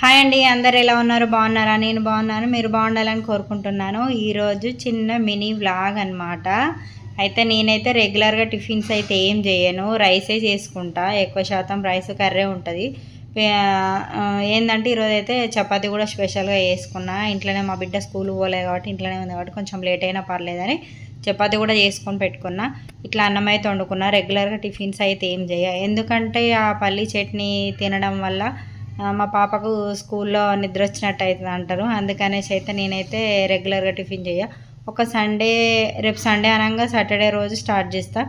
Hi అండి అందరు ఎలా ఉన్నారు? బాగున్నారా? నేను బాగున్నాను. మీరు బాగుండాలని కోరుకుంటున్నాను. ఈరోజు చిన్న మినీ వ్లాగ్ అన్నమాట. అయితే నేనైతే రెగ్యులర్గా టిఫిన్స్ అయితే ఏం చేయను. రైసే చేసుకుంటా. ఎక్కువ శాతం రైస్ కర్రీ ఉంటుంది. ఏంటంటే ఈరోజు అయితే చపాతీ కూడా స్పెషల్గా వేసుకున్నా ఇంట్లోనే మా బిడ్డ స్కూల్ పోలేదు కాబట్టి ఇంట్లోనే ఉంది కాబట్టి కొంచెం లేట్ అయినా పర్లేదని చపాతీ కూడా చేసుకొని పెట్టుకున్నా. ఇట్లా అన్నం అయితే వండుకున్నా. రెగ్యులర్గా టిఫిన్స్ అయితే ఏం చేయ. ఎందుకంటే ఆ పల్లి చట్నీ తినడం వల్ల మా పాపకు స్కూల్లో నిద్ర వచ్చినట్టు అవుతుంది అంటారు. అందుకనేసి అయితే నేనైతే రెగ్యులర్గా టిఫిన్ చేయ. ఒక సండే రేపు సండే అనగా సాటర్డే రోజు స్టార్ట్ చేస్తా.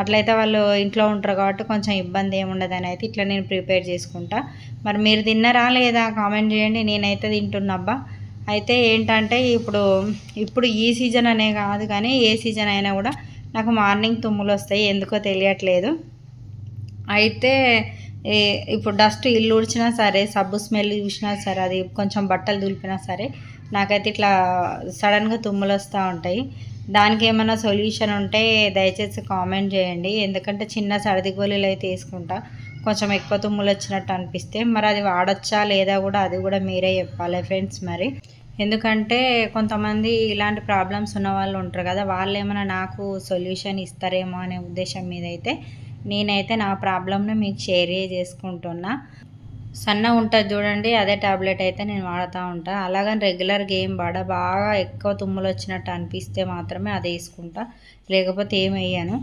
అట్లయితే వాళ్ళు ఇంట్లో ఉంటారు కాబట్టి కొంచెం ఇబ్బంది ఏముండదని అయితే ఇట్లా నేను ప్రిపేర్ చేసుకుంటా. మరి మీరు తిన్నారా లేదా కామెంట్ చేయండి. నేనైతే తింటున్నబ్బా. అయితే ఏంటంటే ఇప్పుడు ఇప్పుడు ఈ సీజన్ అనే కాదు కానీ ఏ సీజన్ అయినా కూడా నాకు మార్నింగ్ తుమ్ములు వస్తాయి ఎందుకో తెలియట్లేదు. అయితే ఇప్పుడు డస్ట్ ఇల్లు ఉడిచినా సరే సబ్బు స్మెల్ చూసినా సరే అది కొంచెం బట్టలు దులిపినా సరే నాకైతే ఇట్లా సడన్గా తుమ్ములు వస్తూ ఉంటాయి. దానికి ఏమైనా సొల్యూషన్ ఉంటే దయచేసి కామెంట్ చేయండి. ఎందుకంటే చిన్న సర్ది గోళీలు అయితే వేసుకుంటా కొంచెం ఎక్కువ తుమ్ములు వచ్చినట్టు అనిపిస్తే. మరి అది వాడచ్చా లేదా కూడా అది కూడా మీరే చెప్పాలి ఫ్రెండ్స్ మరి. ఎందుకంటే కొంతమంది ఇలాంటి ప్రాబ్లమ్స్ ఉన్న వాళ్ళు ఉంటారు కదా వాళ్ళు ఏమైనా నాకు సొల్యూషన్ ఇస్తారేమో అనే ఉద్దేశం మీద అయితే నేనైతే నా ప్రాబ్లమ్ను మీకు షేర్ చేసుకుంటున్నా. సన్న ఉంటుంది చూడండి అదే టాబ్లెట్ అయితే నేను వాడుతూ ఉంటా. అలాగని రెగ్యులర్గా ఏం వాడ బాగా ఎక్కువ తుమ్ములు వచ్చినట్టు అనిపిస్తే మాత్రమే అది వేసుకుంటా. లేకపోతే ఏమయ్యాను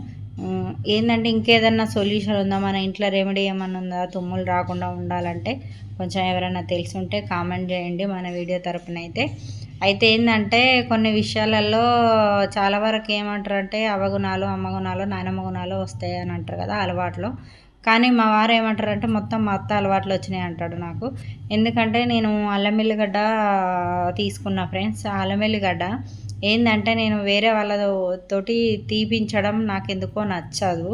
ఏంటంటే ఇంకేదన్నా సొల్యూషన్ ఉందా? మన ఇంట్లో రెమెడీ ఏమన్నా ఉందా? తుమ్ములు రాకుండా ఉండాలంటే కొంచెం ఎవరైనా తెలిసి ఉంటే కామెంట్ చేయండి మన వీడియో తరపునైతే. అయితే ఏంటంటే కొన్ని విషయాలలో చాలా వరకు ఏమంటారు అంటే అవగుణాలు అమ్మగుణాలు నాయనమ్మ గుణాలు వస్తాయి అని అంటారు కదా అలవాట్లు. కానీ మా వారు ఏమంటారు అంటే మొత్తం మా అత్త అలవాట్లు వచ్చినాయి అంటాడు నాకు. ఎందుకంటే నేను అల్లం తీసుకున్న తీసుకున్నా ఫ్రెండ్స్. ఆ అల్లం ఏంటంటే నేను వేరే వాళ్ళ తోటి తీపించడం నాకు ఎందుకో నచ్చదు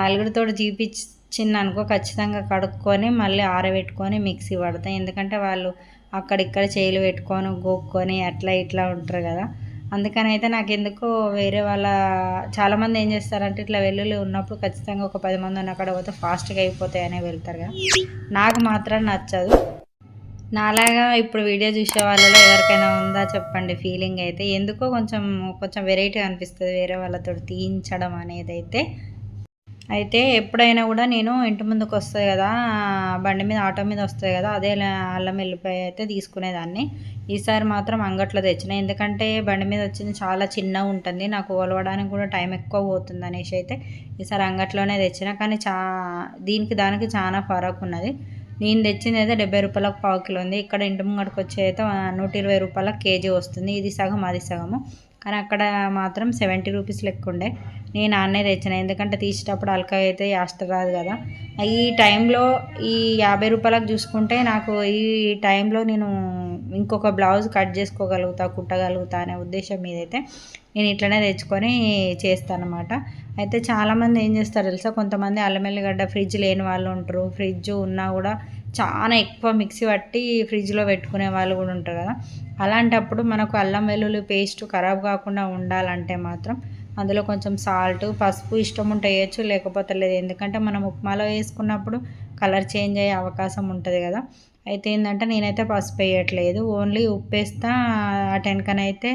నలుగురితో తీపిచ్చింది అనుకో ఖచ్చితంగా కడుక్కొని మళ్ళీ ఆరబెట్టుకొని మిక్సీ పడతాయి ఎందుకంటే వాళ్ళు అక్కడిక్కడ చేయిలు పెట్టుకొని గోక్కొని అట్లా ఇట్లా ఉంటారు కదా. అందుకని అయితే నాకు ఎందుకో వేరే వాళ్ళ చాలామంది ఏం చేస్తారంటే ఇట్లా వెల్లుల్లి ఉన్నప్పుడు ఖచ్చితంగా ఒక పది మంది ఉన్న అక్కడ పోతే ఫాస్ట్గా అయిపోతాయనే వెళ్తారు కదా. నాకు మాత్రం నచ్చదు. నాలాగా ఇప్పుడు వీడియో చూసే వాళ్ళలో ఎవరికైనా ఉందా చెప్పండి ఫీలింగ్ అయితే. ఎందుకో కొంచెం కొంచెం వెరైటీ అనిపిస్తుంది వేరే వాళ్ళతో తీయించడం అనేది అయితే. అయితే ఎప్పుడైనా కూడా నేను ఇంటి ముందుకు వస్తుంది కదా బండి మీద ఆటో మీద వస్తుంది కదా అదే అల్లం వెళ్ళిపోయి అయితే తీసుకునేదాన్ని. ఈసారి మాత్రం అంగట్లో తెచ్చిన. ఎందుకంటే బండి మీద వచ్చింది చాలా చిన్నగా ఉంటుంది. నాకు ఒలవడానికి కూడా టైం ఎక్కువ పోతుంది అనేసి అయితే ఈసారి అంగట్లోనే తెచ్చిన. కానీ చా దీనికి దానికి చాలా ఫరక్ ఉన్నది. నేను తెచ్చింది అయితే డెబ్బై రూపాయలకు పావు కిలో ఉంది. ఇక్కడ ఇంటి ముంగడికి వచ్చి అయితే నూట ఇరవై రూపాయలకు కేజీ వస్తుంది. ఇది సగం అది సగము. కానీ అక్కడ మాత్రం సెవెంటీ రూపీస్ లెక్క ఉండే. నేను ఆన్నే తెచ్చిన. ఎందుకంటే తీసేటప్పుడు అలక అయితే యాస్ట రాదు కదా. ఈ టైంలో ఈ యాభై రూపాయలకు చూసుకుంటే నాకు ఈ టైంలో నేను ఇంకొక బ్లౌజ్ కట్ చేసుకోగలుగుతా కుట్టగలుగుతా అనే ఉద్దేశం మీద అయితే నేను ఇట్లనే తెచ్చుకొని చేస్తాను అయితే చాలామంది ఏం చేస్తారు తెలుసా? కొంతమంది అల్లం ఎల్లిగడ్డ ఫ్రిడ్జ్ లేని వాళ్ళు ఉంటారు. ఫ్రిడ్జ్ ఉన్నా కూడా చాలా ఎక్కువ మిక్సీ పట్టి ఫ్రిడ్జ్లో పెట్టుకునే వాళ్ళు కూడా ఉంటారు కదా. అలాంటప్పుడు మనకు అల్లం వెల్లుల్లి పేస్ట్ ఖరాబ్ కాకుండా ఉండాలంటే మాత్రం అందులో కొంచెం సాల్ట్ పసుపు ఇష్టం ఉంటే వేయచ్చు లేకపోతే లేదు. ఎందుకంటే మనం ఉప్మాలో వేసుకున్నప్పుడు కలర్ చేంజ్ అయ్యే అవకాశం ఉంటుంది కదా. అయితే ఏంటంటే నేనైతే పసుపు వేయట్లేదు. ఓన్లీ ఉప్పు వేస్తా అటెనకనైతే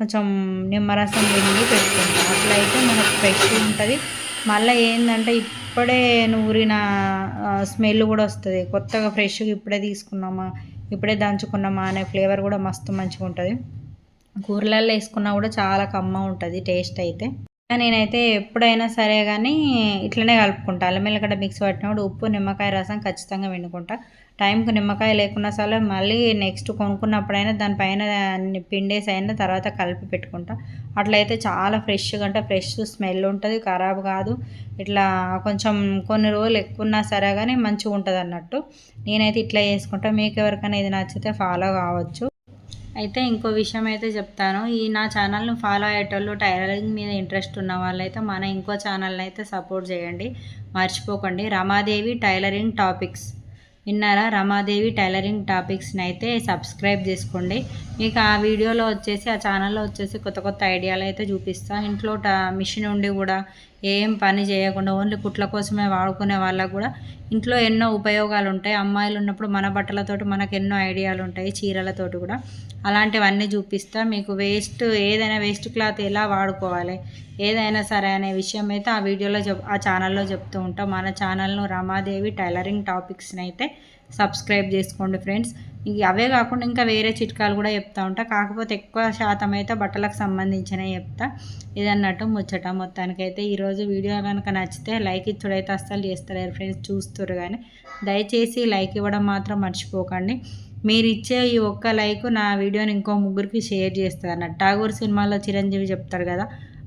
కొంచెం నిమ్మరసం పిండి పెట్టుకుంటాను అట్లయితే మనకు ఫ్రెష్ ఉంటుంది. మళ్ళీ ఏంటంటే ఇప్పుడే నూరిన స్మెల్ కూడా వస్తుంది. కొత్తగా ఫ్రెష్గా ఇప్పుడే తీసుకున్నామా ఇప్పుడే దంచుకున్నామా అనే ఫ్లేవర్ కూడా మస్తు మంచిగా ఉంటుంది కూరలలో వేసుకున్నా కూడా చాలా కమ్మ ఉంటుంది టేస్ట్ అయితే. నేనైతే ఎప్పుడైనా సరే కానీ ఇట్లనే కలుపుకుంటా. అల్లం వెల్లిగడ్డ మిక్స్ పట్టినప్పుడు ఉప్పు నిమ్మకాయ రసం ఖచ్చితంగా వండుకుంటా టైంకు నిమ్మకాయ లేకున్నా సరే మళ్ళీ నెక్స్ట్ కొనుక్కున్నప్పుడైనా దానిపైన పిండేసి అయినా తర్వాత కలిపి పెట్టుకుంటా. అట్లయితే చాలా ఫ్రెష్గా అంటే ఫ్రెష్ స్మెల్ ఉంటుంది ఖరాబ్ కాదు. ఇట్లా కొంచెం కొన్ని రోజులు ఎక్కువన్నా సరే కానీ మంచిగా ఉంటుంది అన్నట్టు నేనైతే ఇట్లా చేసుకుంటా. మీకు ఎవరికైనా ఇది నచ్చితే ఫాలో కావచ్చు. అయితే ఇంకో విషయం అయితే చెప్తాను. ఈ నా ఛానల్ను ఫాలో అయ్యేటోళ్ళు టైలరింగ్ మీద ఇంట్రెస్ట్ ఉన్న వాళ్ళైతే మన ఇంకో ఛానల్ని అయితే సపోర్ట్ చేయండి. మర్చిపోకండి. Ramadevi tailoring topics. విన్నారా? రమాదేవి టైలరింగ్ టాపిక్స్ని అయితే సబ్స్క్రైబ్ చేసుకోండి. మీకు ఆ వీడియోలో వచ్చేసి ఆ ఛానల్లో వచ్చేసి కొత్త కొత్త ఐడియాలు అయితే చూపిస్తా. ఇంట్లో ట మిషన్ ఉండి కూడా ఏం పని చేయకుండా ఓన్లీ కుట్ల కోసమే వాడుకునే వాళ్ళకు కూడా ఇంట్లో ఎన్నో ఉపయోగాలు ఉంటాయి అమ్మాయిలు ఉన్నప్పుడు మన బట్టలతోటి మనకు ఎన్నో ఐడియాలు ఉంటాయి చీరలతోటి కూడా. అలాంటివన్నీ చూపిస్తా. మీకు వేస్ట్ ఏదైనా వేస్ట్ క్లాత్ ఎలా వాడుకోవాలి ఏదైనా సరే అనే విషయం అయితే ఆ వీడియోలో చెప్ ఆ ఛానల్లో చెప్తూ ఉంటాం. మన ఛానల్ను రమాదేవి టైలరింగ్ టాపిక్స్ని అయితే సబ్స్క్రైబ్ చేసుకోండి ఫ్రెండ్స్. ఇంక అవే కాకుండా ఇంకా వేరే చిట్కాలు కూడా చెప్తా ఉంటా. కాకపోతే ఎక్కువ శాతం అయితే బట్టలకు సంబంధించినవి చెప్తా. ఇదన్నట్టు ముచ్చట మొత్తానికైతే ఈరోజు వీడియో కనుక నచ్చితే లైక్ ఇచ్చుడైతే అస్సలు చేస్తారు ఫ్రెండ్స్ చూస్తారు కానీ దయచేసి లైక్ ఇవ్వడం మాత్రం మర్చిపోకండి. మీరు ఇచ్చే ఈ ఒక్క లైక్ నా వీడియోని ఇంకో ముగ్గురికి షేర్ చేస్తుంది అన్నట్టు. ఠాగూర్ సినిమాలో చిరంజీవి చెప్తారు కదా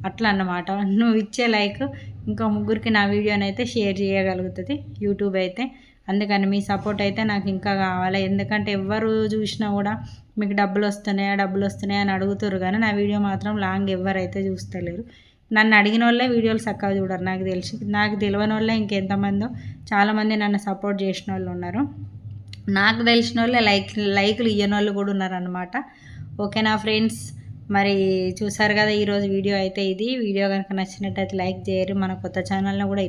అట్లా అన్నమాట నువ్వు ఇచ్చే లైక్ ఇంకో ముగ్గురికి నా వీడియోని అయితే షేర్ చేయగలుగుతుంది. యూట్యూబ్ అయితే అందుకని మీ సపోర్ట్ అయితే నాకు ఇంకా కావాలి. ఎందుకంటే ఎవరు చూసినా కూడా మీకు డబ్బులు వస్తున్నాయా డబ్బులు వస్తున్నాయా అని అడుగుతారు కానీ నా వీడియో మాత్రం లాంగ్ ఎవరైతే చూస్తలేరు. నన్ను అడిగిన వాళ్ళే వీడియోలు చక్కగా చూడరు నాకు తెలిసి. నాకు తెలియని వాళ్ళే ఇంకెంతమందో చాలామంది నన్ను సపోర్ట్ చేసిన వాళ్ళు ఉన్నారు. నాకు తెలిసిన వాళ్ళే లైక్ లైక్లు ఇయ్యని వాళ్ళు కూడా ఉన్నారనమాట ఓకేనా ఫ్రెండ్స్? మరి చూసారు కదా ఈరోజు వీడియో అయితే ఇది. వీడియో కనుక నచ్చినట్టయితే లైక్ చేయరు. మన కొత్త ఛానల్ని కూడా